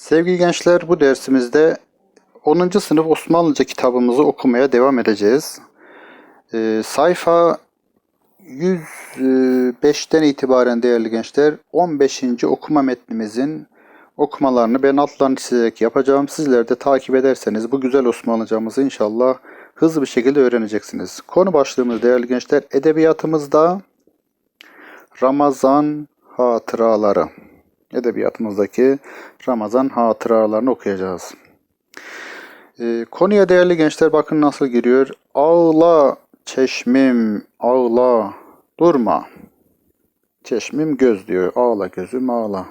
Sevgili gençler bu dersimizde 10. sınıf Osmanlıca kitabımızı okumaya devam edeceğiz. Ee, sayfa 105'ten itibaren değerli gençler 15. okuma metnimizin okumalarını ben altlarını çizerek yapacağım. Sizler de takip ederseniz bu güzel Osmanlıcamızı inşallah hızlı bir şekilde öğreneceksiniz. Konu başlığımız değerli gençler edebiyatımızda Ramazan hatıraları. Edebiyatımızdaki Ramazan hatıralarını okuyacağız. Ee, konuya değerli gençler bakın nasıl giriyor. Ağla çeşmim ağla durma. Çeşmim göz diyor. Ağla gözüm ağla.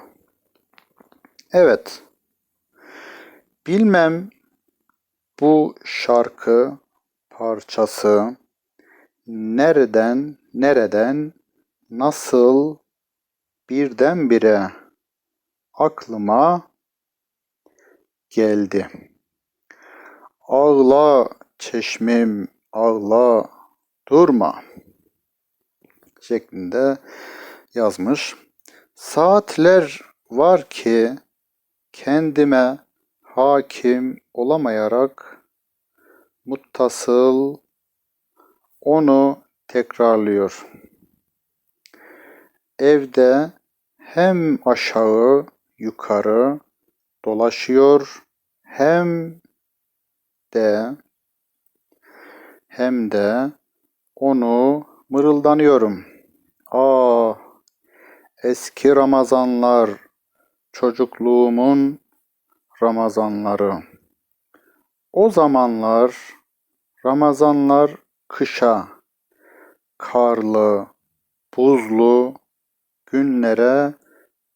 Evet. Bilmem bu şarkı parçası nereden nereden nasıl birdenbire aklıma geldi. Ağla çeşmim ağla durma şeklinde yazmış. Saatler var ki kendime hakim olamayarak muttasıl onu tekrarlıyor. Evde hem aşağı yukarı dolaşıyor hem de hem de onu mırıldanıyorum. Ah eski Ramazanlar çocukluğumun Ramazanları. O zamanlar Ramazanlar kışa, karlı, buzlu günlere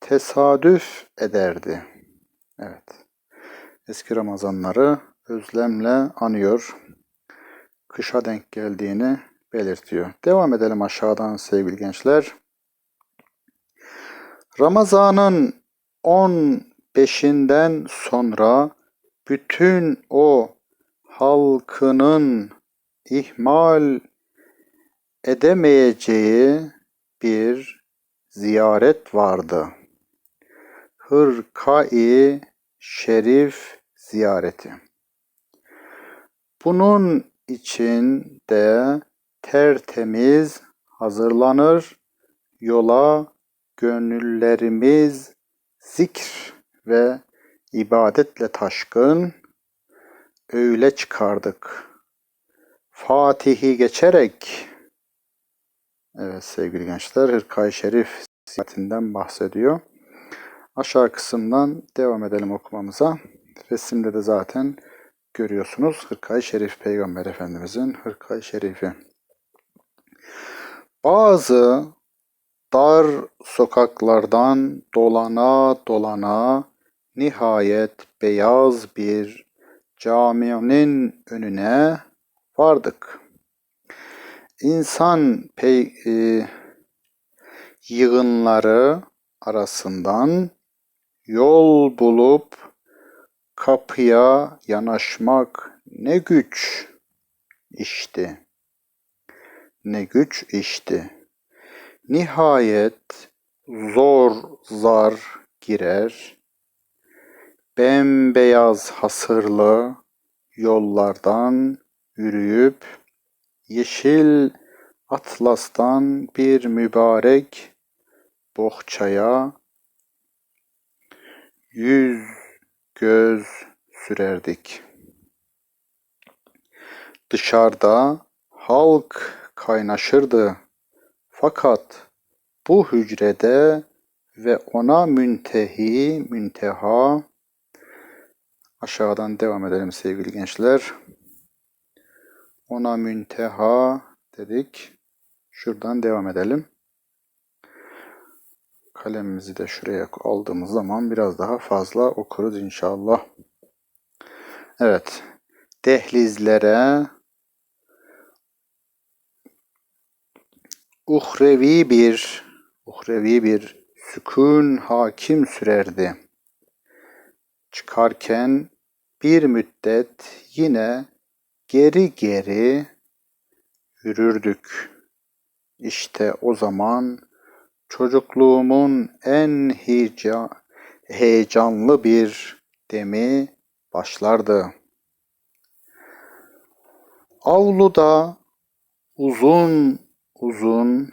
tesadüf ederdi. Evet. Eski Ramazanları özlemle anıyor. Kışa denk geldiğini belirtiyor. Devam edelim aşağıdan sevgili gençler. Ramazan'ın 15'inden sonra bütün o halkının ihmal edemeyeceği bir ziyaret vardı. Hırkai Şerif ziyareti. Bunun için de tertemiz hazırlanır, yola gönüllerimiz zikr ve ibadetle taşkın öyle çıkardık. Fatih'i geçerek Evet sevgili gençler Hırkay Şerif ziyaretinden bahsediyor. Aşağı kısımdan devam edelim okumamıza. Resimde de zaten görüyorsunuz Hırkay Şerif Peygamber Efendimizin Hırkay Şerifi. Bazı dar sokaklardan dolana dolana nihayet beyaz bir caminin önüne vardık. İnsan pey, e, yığınları arasından yol bulup kapıya yanaşmak ne güç işti. Ne güç işti. Nihayet zor zar girer, bembeyaz hasırlı yollardan yürüyüp yeşil atlastan bir mübarek bohçaya yüz göz sürerdik. Dışarıda halk kaynaşırdı. Fakat bu hücrede ve ona müntehi, münteha aşağıdan devam edelim sevgili gençler. Ona münteha dedik. Şuradan devam edelim. Kalemimizi de şuraya aldığımız zaman biraz daha fazla okuruz inşallah. Evet. Dehlizlere uhrevi bir uhrevi bir sükun hakim sürerdi. Çıkarken bir müddet yine geri geri yürürdük. İşte o zaman çocukluğumun en heyecanlı bir demi başlardı. Avluda uzun uzun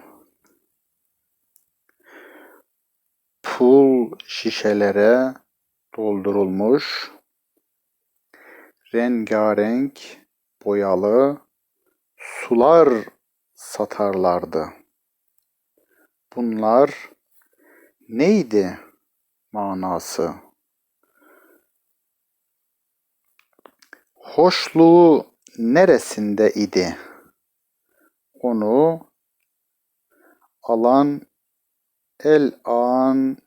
pul şişelere doldurulmuş rengarenk boyalı sular satarlardı. Bunlar neydi manası? Hoşluğu neresinde idi? Onu alan el an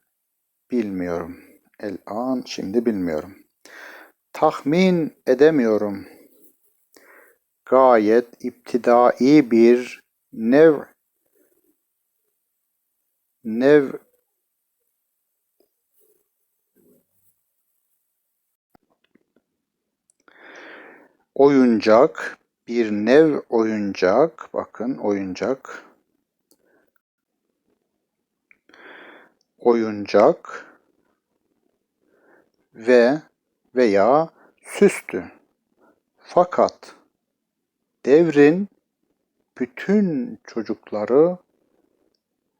bilmiyorum. El an şimdi bilmiyorum. Tahmin edemiyorum. Gayet iptidai bir nev nev oyuncak bir nev oyuncak bakın oyuncak oyuncak ve veya süstü. Fakat devrin bütün çocukları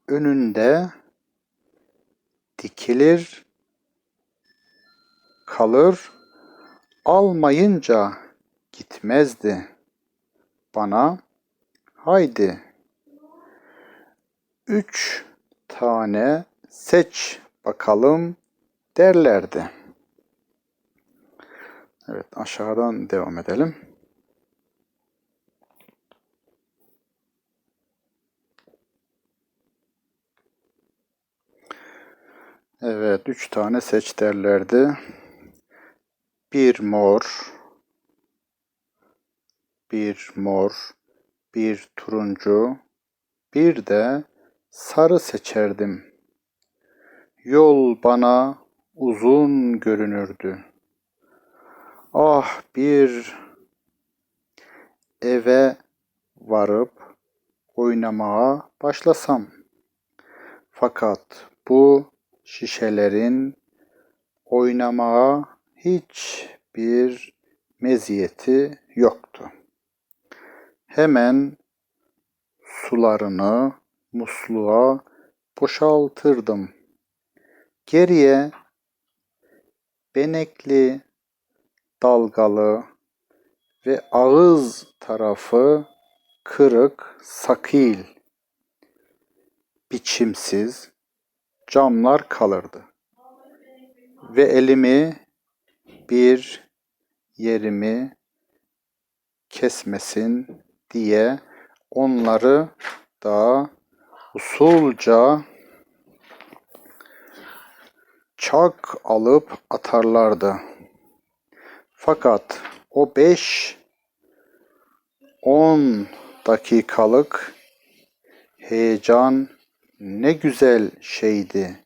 önünde dikilir, kalır, almayınca gitmezdi. Bana haydi üç tane seç bakalım derlerdi. Evet aşağıdan devam edelim. Evet üç tane seç derlerdi. Bir mor, bir mor, bir turuncu, bir de sarı seçerdim. Yol bana uzun görünürdü. Ah bir eve varıp oynamaya başlasam. Fakat bu şişelerin oynamaya hiçbir meziyeti yoktu. Hemen sularını musluğa boşaltırdım. Geriye benekli, dalgalı ve ağız tarafı kırık, sakil, biçimsiz camlar kalırdı. Ve elimi bir yerimi kesmesin diye onları da usulca çak alıp atarlardı. Fakat o beş on dakikalık heyecan ne güzel şeydi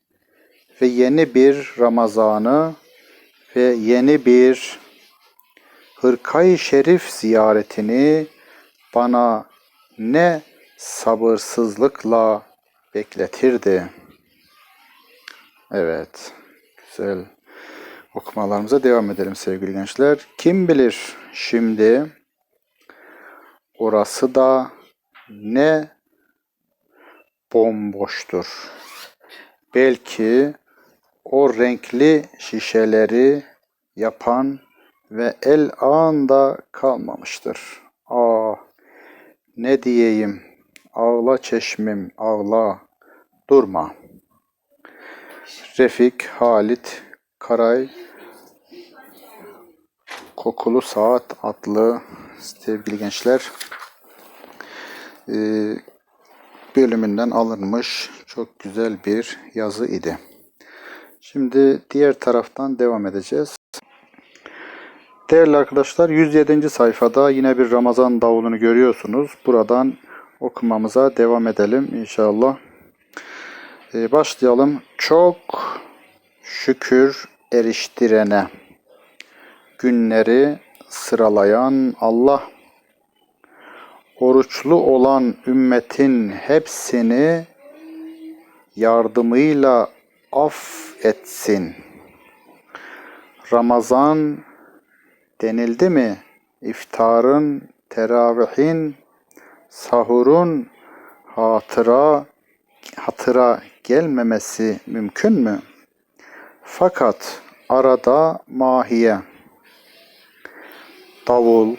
ve yeni bir Ramazan'ı ve yeni bir Hırkayı Şerif ziyaretini bana ne sabırsızlıkla bekletirdi. Evet, güzel okumalarımıza devam edelim sevgili gençler. Kim bilir şimdi orası da ne bomboştur. Belki o renkli şişeleri yapan ve el ağında kalmamıştır. Ah ne diyeyim ağla çeşmim ağla durma. Refik Halit Karay Kokulu Saat adlı sevgili gençler bölümünden alınmış çok güzel bir yazı idi. Şimdi diğer taraftan devam edeceğiz. Değerli arkadaşlar 107. sayfada yine bir Ramazan davulunu görüyorsunuz. Buradan okumamıza devam edelim inşallah. Ee, başlayalım. Çok şükür eriştirene günleri sıralayan Allah oruçlu olan ümmetin hepsini yardımıyla affetsin. Ramazan denildi mi? İftarın, teravihin, sahurun hatıra hatıra gelmemesi mümkün mü? Fakat arada mahiye, davul,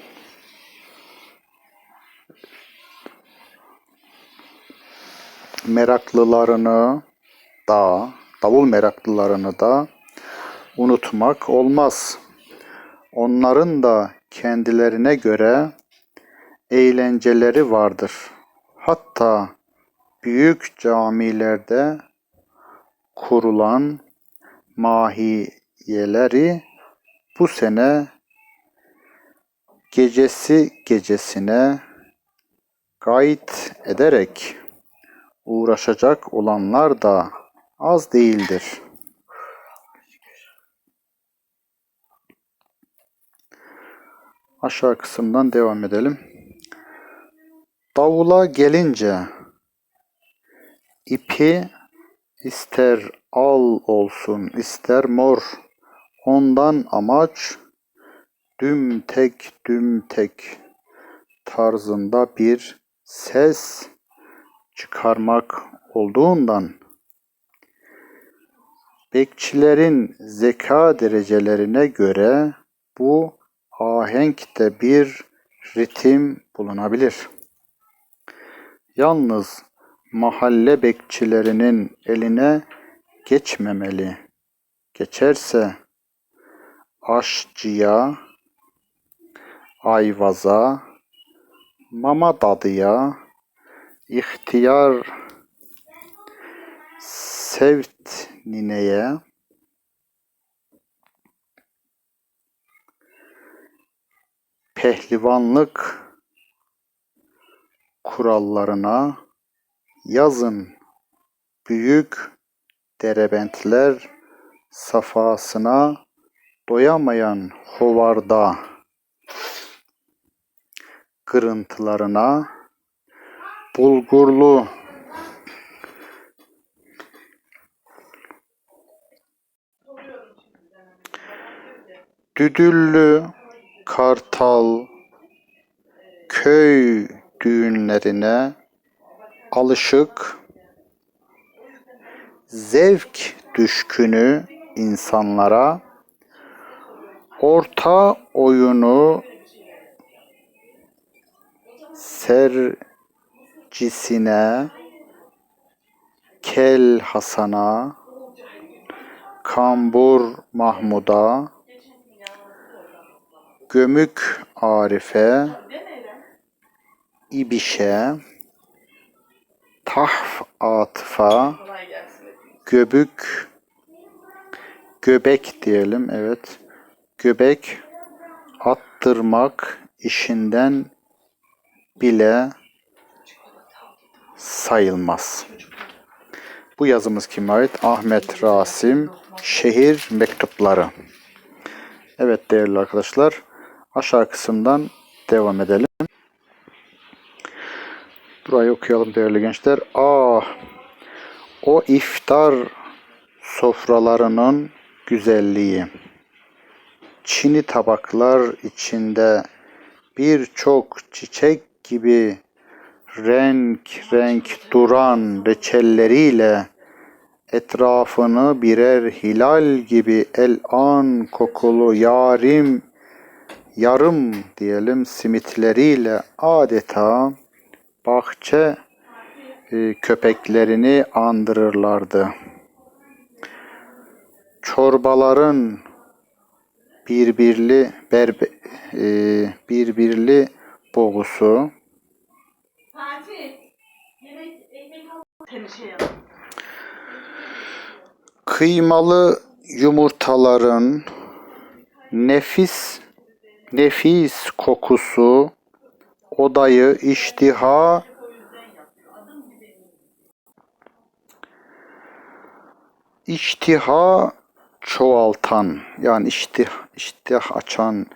meraklılarını da, davul meraklılarını da unutmak olmaz. Onların da kendilerine göre eğlenceleri vardır. Hatta büyük camilerde kurulan mahiyeleri bu sene gecesi gecesine gayet ederek uğraşacak olanlar da az değildir. Aşağı kısımdan devam edelim. Davula gelince ipi ister al olsun ister mor ondan amaç dümtek dümtek tarzında bir ses çıkarmak olduğundan bekçilerin zeka derecelerine göre bu ahenkte bir ritim bulunabilir. Yalnız mahalle bekçilerinin eline geçmemeli. Geçerse aşçıya, ayvaza, mama dadıya, ihtiyar sevt nineye, pehlivanlık kurallarına yazın büyük derebentler safasına doyamayan hovarda kırıntılarına bulgurlu. Düdüllü kartal köy düğünlerine alışık zevk düşkünü insanlara orta oyunu sercisine Kel Hasan'a Kambur Mahmud'a Gömük Arif'e İbiş'e Tahf Atıf'a Göbük Göbek diyelim evet. Göbek attırmak işinden bile sayılmaz. Bu yazımız kime ait? Ahmet Rasim Şehir Mektupları. Evet değerli arkadaşlar aşağı kısımdan devam edelim. Burayı okuyalım değerli gençler. Ah o iftar sofralarının güzelliği. Çini tabaklar içinde birçok çiçek gibi renk renk duran reçelleriyle etrafını birer hilal gibi el an kokulu yarim yarım diyelim simitleriyle adeta bahçe e, köpeklerini andırırlardı. Çorbaların birbirli berbe, e, birbirli boğusu, kıymalı yumurtaların nefis nefis kokusu odayı iştiha iştiha çoğaltan yani iştih, iştih açan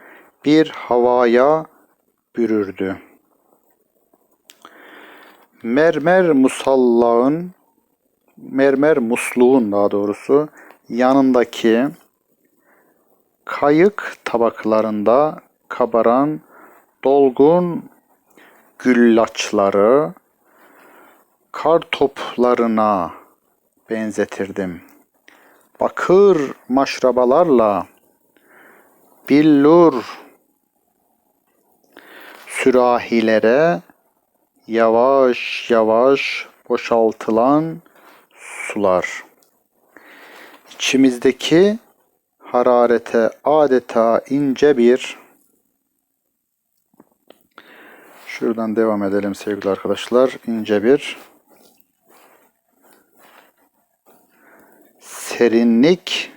bir havaya bürürdü. Mermer musallağın mermer musluğun daha doğrusu yanındaki kayık tabaklarında kabaran dolgun güllaçları kar toplarına benzetirdim. Bakır maşrabalarla billur sürahilere yavaş yavaş boşaltılan sular. İçimizdeki hararete adeta ince bir şuradan devam edelim sevgili arkadaşlar. ince bir serinlik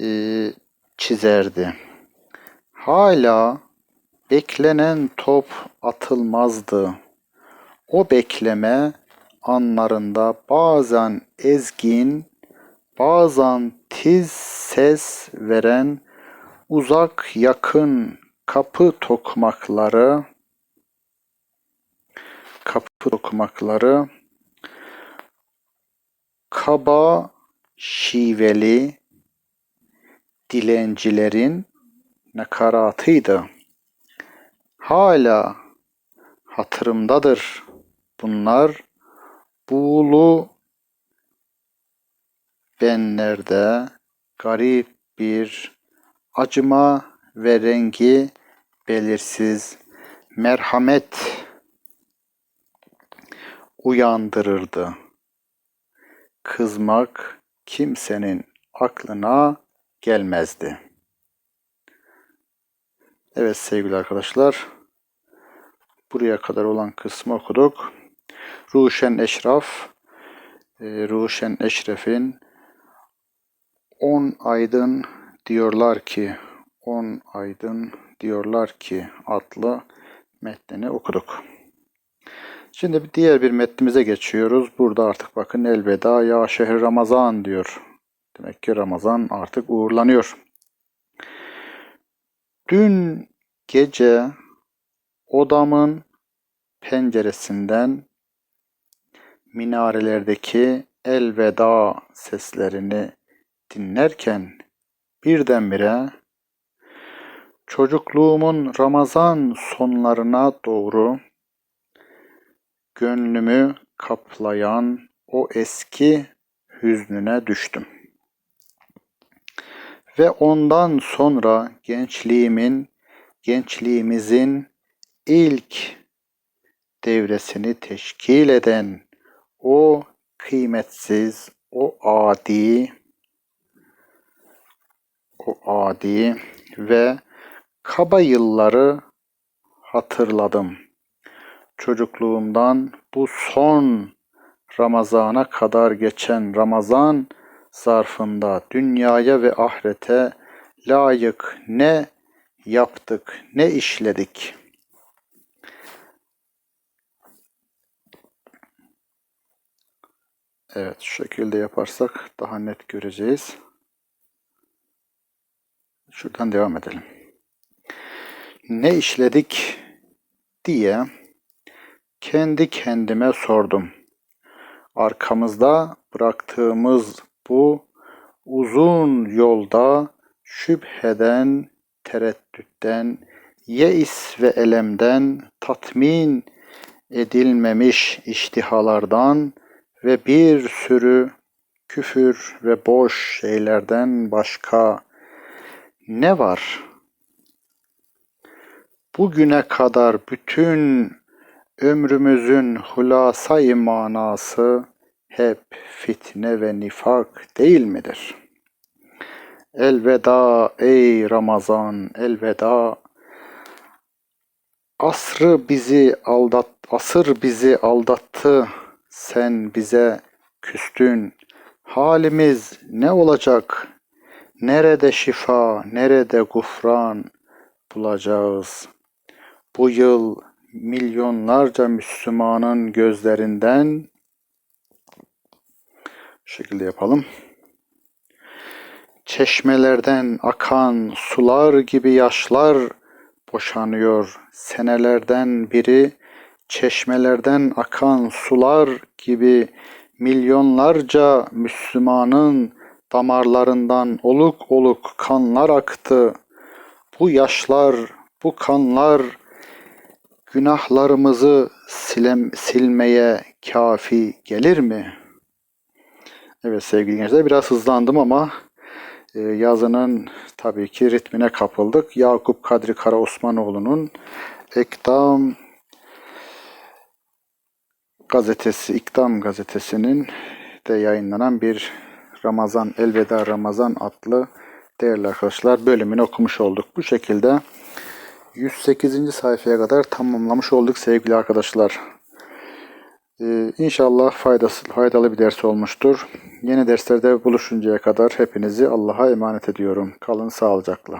e, çizerdi. Hala beklenen top atılmazdı. O bekleme anlarında bazen ezgin, bazen tiz ses veren uzak yakın kapı tokmakları kapı tokmakları kaba şiveli dilencilerin nakaratıydı. Hala hatırımdadır bunlar. Buğulu benlerde garip bir acıma ve rengi belirsiz merhamet uyandırırdı. Kızmak kimsenin aklına gelmezdi. Evet sevgili arkadaşlar. Buraya kadar olan kısmı okuduk. Ruşen Eşraf, e, Ruşen Eşref'in 10 aydın diyorlar ki 10 aydın diyorlar ki adlı metnini okuduk. Şimdi bir diğer bir metnimize geçiyoruz. Burada artık bakın elveda ya şehir Ramazan diyor. Demek ki Ramazan artık uğurlanıyor. Dün gece odamın penceresinden minarelerdeki elveda seslerini dinlerken birdenbire çocukluğumun Ramazan sonlarına doğru gönlümü kaplayan o eski hüznüne düştüm. Ve ondan sonra gençliğimin, gençliğimizin ilk devresini teşkil eden o kıymetsiz, o adi, o adi ve kaba yılları hatırladım. Çocukluğumdan bu son Ramazana kadar geçen Ramazan zarfında dünyaya ve ahirete layık ne yaptık, ne işledik? Evet, şu şekilde yaparsak daha net göreceğiz. Şuradan devam edelim. Ne işledik diye kendi kendime sordum. Arkamızda bıraktığımız bu uzun yolda şüpheden, tereddütten, yeis ve elemden, tatmin edilmemiş iştihalardan ve bir sürü küfür ve boş şeylerden başka ne var? Bugüne kadar bütün ömrümüzün hulasayı manası hep fitne ve nifak değil midir? Elveda ey Ramazan, elveda. Asrı bizi aldat, asır bizi aldattı. Sen bize küstün. Halimiz ne olacak? Nerede şifa, nerede gufran bulacağız? Bu yıl milyonlarca Müslümanın gözlerinden şu şekilde yapalım. Çeşmelerden akan sular gibi yaşlar boşanıyor. Senelerden biri çeşmelerden akan sular gibi milyonlarca Müslümanın Damarlarından oluk oluk kanlar aktı. Bu yaşlar, bu kanlar günahlarımızı silem, silmeye kafi gelir mi? Evet sevgili gençler biraz hızlandım ama e, yazının tabii ki ritmine kapıldık. Yakup Kadri Kara Osmanoğlu'nun Ekdam gazetesi, İkdam gazetesinin de yayınlanan bir Ramazan, Elveda Ramazan adlı değerli arkadaşlar bölümünü okumuş olduk. Bu şekilde 108. sayfaya kadar tamamlamış olduk sevgili arkadaşlar. Ee, inşallah faydası, faydalı bir ders olmuştur. Yeni derslerde buluşuncaya kadar hepinizi Allah'a emanet ediyorum. Kalın sağlıcakla.